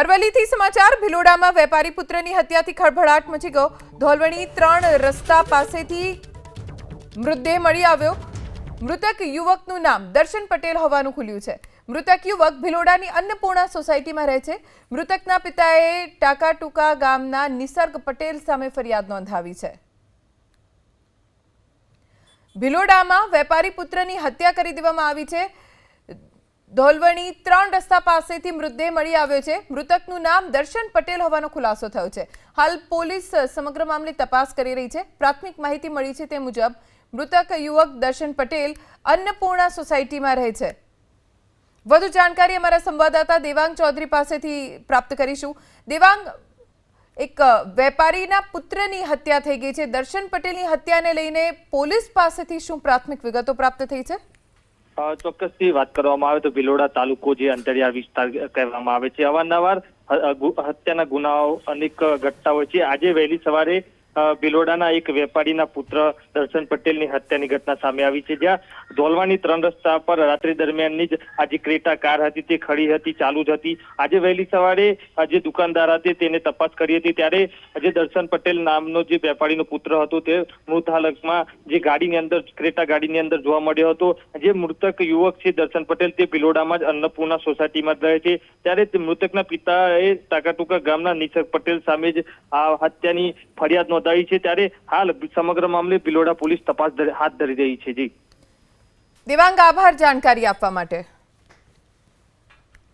અરવલ્લીથી સમાચાર, ભિલોડામાં વેપારી પુત્રની હત્યાથી ખળભળાટ મચી ગયો. ધોલવણી ત્રણ રસ્તા પાસેથી મૃતદેહ મળી આવ્યો. મૃતક યુવકનું નામ દર્શન પટેલ હોવાનું ખુલ્યું છે. મૃતક યુવક ભિલોડાની અન્નપૂર્ણા સોસાયટીમાં રહે છે. મૃતકના પિતાએ ટાકાટુકા ગામના નિસર્ગ પટેલ સામે ફરિયાદ નોંધાવી છે. ભિલોડામાં વેપારી પુત્રની હત્યા કરી દેવામાં આવી છે. ધોલવણી ત્રણ રસ્તા પાસેથી મૃતદેહ મળી આવ્યો છે. મૃતકનું નામ દર્શન પટેલ હોવાનો ખુલાસો થયો છે. હાલ પોલીસ સમગ્ર મામલે તપાસ કરી રહી છે. પ્રાથમિક માહિતી મળી છે તે મુજબ મૃતક યુવક દર્શન પટેલ અન્નપૂર્ણા સોસાયટીમાં રહે છે. વધુ જાણકારી અમારા સંવાદદાતા દેવાંગ ચૌધરી પાસેથી પ્રાપ્ત કરીશું. દેવાંગ, એક વેપારીના પુત્રની હત્યા થઈ ગઈ છે. દર્શન પટેલની હત્યાને લઈને પોલીસ પાસેથી શું પ્રાથમિક વિગતો પ્રાપ્ત થઈ છે? ચોક્કસથી વાત કરવામાં આવે તો ભિલોડા તાલુકો જે અંતરિયાળ વિસ્તાર કહેવામાં આવે છે. અવારનવાર હત્યાના ગુનાઓ અનેક ઘટતા હોય છે. આજે વહેલી સવારે ભિલોડાના એક વેપારીના પુત્ર દર્શન પટેલની હત્યાની ઘટના સામે આવી છે, જ્યાં ધોલવાની ત્રણ રસ્તા પર રાત્રિ દરમિયાનની જ આજે ક્રેટા કાર હતી તે ખડી હતી, ચાલુ જ હતી. આજે વહેલી સવારે જે દુકાનદાર હતી તેને તપાસ કરી હતી, ત્યારે જે દર્શન પટેલ નામનો જે વેપારીનો પુત્ર હતો, તે મૃત હાલતમાં જે ગાડીની અંદર, ક્રેટા ગાડીની અંદર જોવા મળ્યો હતો. જે મૃતક યુવક છે દર્શન પટેલ, તે ભિલોડામાં જ અન્નપૂર્ણા સોસાયટીમાં જ રહે છે. ત્યારે મૃતકના પિતાએ ટાકાટુકા ગામના નિસર્ગ પટેલ સામે જ આ હત્યાની ફરિયાદ નોંધાવી છે ત્યારે હાલ સમગ્ર મામલે ભિલોડા પોલીસ તપાસ હાથ ધરી રહી છે, જી. દેવાંગ, આભાર જાણકારી આપવા માટે.